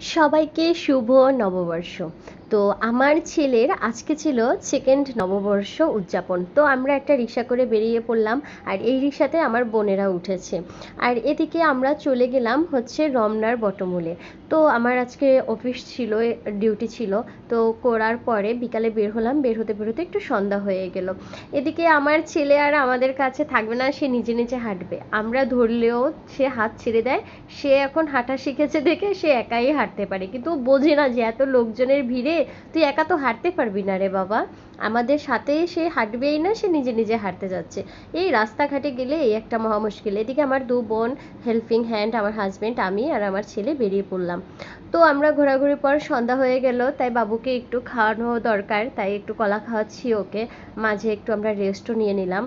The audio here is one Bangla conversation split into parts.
সবাইকে শুভ নববর্ষ। তো আমার ছেলের আজকে ছিল সেকেন্ড নববর্ষ উদযাপন। তো আমরা একটা রিক্সা করে বেরিয়ে পড়লাম আর এই রিক্সাতে আমার বোনেরা উঠেছে। আর এদিকে আমরা চলে গেলাম হচ্ছে রমনার বটমূলে। তো আমার আজকে অফিস ছিল ডিউটি ছিল। তো করার পরে বিকালে বের হলাম, বের হতে বের হতে একটু সন্ধ্যা হয়ে গেল। এদিকে আমার ছেলে আর আমাদের কাছে থাকবে না, সে নিজে নিজে হাঁটবে। আমরা ধরলেও সে হাত ছেড়ে দেয়। সে এখন হাঁটা শিখেছে দেখে সে একাই হাঁটতে পারে। কিন্তু বোঝে না যে এত লোকজনের ভিড়ে তুই একা তো হাঁটতে পারবি না রে বাবা। আমাদের সাথে সে হাঁটবেই না, সে নিজে নিজে হাঁটতে যাচ্ছে। এই রাস্তাঘাটে গেলে এই একটা মহা মুশকিল। এদিকে আমার দু বোন হেল্পিং হ্যান্ড আমার হাজব্যান্ড আমি আর আমার ছেলে বেরিয়ে পড়লাম। তো আমরা ঘোরাঘুরির পর সন্ধ্যা হয়ে গেল, তাই বাবুকে একটু খাওয়ানো দরকার, তাই একটু কলা খাওয়াচ্ছি ওকে। মাঝে একটু আমরা রেস্টও নিয়ে নিলাম।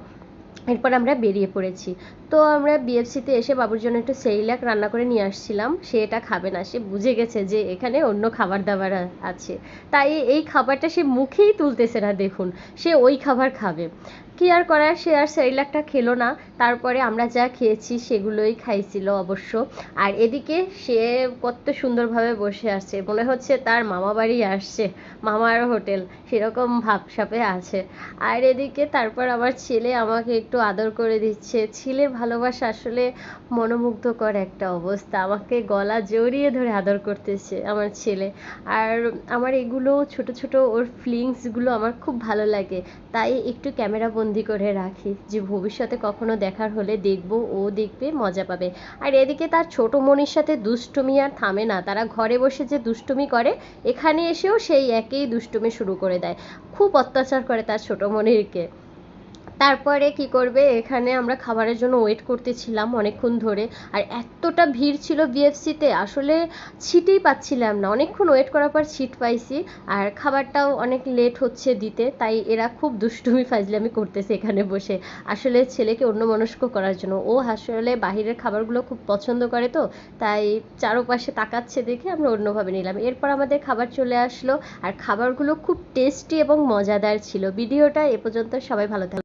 এরপর আমরা বেরিয়ে পড়েছি। তো আমরা বিএফসিতে এসে বাবুর জন্য একটু সেইলাক রান্না করে নিয়ে আসছিলাম। সে এটা খাবে না, সে বুঝে গেছে যে এখানে অন্য খাবার দাবার আছে। তাই এই খাবারটা সে মুখেই তুলতেছে না, দেখুন। সে ওই খাবার খাবে। কি আর করার, সে আর সেরিলাকটা খেলো না। তারপরে আমরা যা খেয়েছি সেগুলোই খাইছিল অবশ্য। আর এদিকে সে কত সুন্দরভাবে বসে আছে। মনে হচ্ছে তার মামা বাড়ি আসছে, মামার হোটেল। সেরকম ভাবসাপে আছে। আর এদিকে তারপর আমার ছেলে আমাকে একটু আদর করে দিচ্ছে। ছেলের ভালোবাসা আসলে মনোমুগ্ধকর একটা অবস্থা। আমাকে গলা জড়িয়ে ধরে আদর করতেছে আমার ছেলে। আর আমার এগুলো ছোট ছোট ওর ফিলিংসগুলো আমার খুব ভালো লাগে। তাই একটু ক্যামেরা বন্দি করে রাখি যে ভবিষ্যতে কখনো দেখার হলে দেখব, ও দেখবে, মজা পাবে। আর এদিকে তার ছোট মনির সাথে দুষ্টুমি আর থামে না। তারা ঘরে বসে যে দুষ্টুমি করে, এখানে এসেও সেই একই দুষ্টুমি শুরু করে দেয়। খুব অত্যাচার করে তার ছোট মনিরকে। তারপরে কি করবে? এখানে আমরা খাবারের জন্য ওয়েট করতেছিলাম অনেকক্ষণ ধরে। আর এতটা ভিড় ছিল বিএফসিতে আসলে সিটই পাচ্ছিলাম না। অনেকক্ষণ ওয়েট করার পর ছিট পাইছি। আর খাবারটাও অনেক লেট হচ্ছে দিতে, তাই এরা খুব দুষ্টুমি, ফাজলামি করতেছে এখানে বসে। আসলে ছেলেকে অন্যমনস্ক করার জন্য। ও আসলে বাহিরের খাবারগুলো খুব পছন্দ করে তো, তাই চারপাশে তাকাচ্ছে দেখে আমরা অন্যভাবে নিলাম। এরপর আমাদের খাবার চলে আসলো। আর খাবারগুলো খুব টেস্টি এবং মজাদার ছিল। ভিডিওটা এ পর্যন্ত, সবাই ভালো থাকবে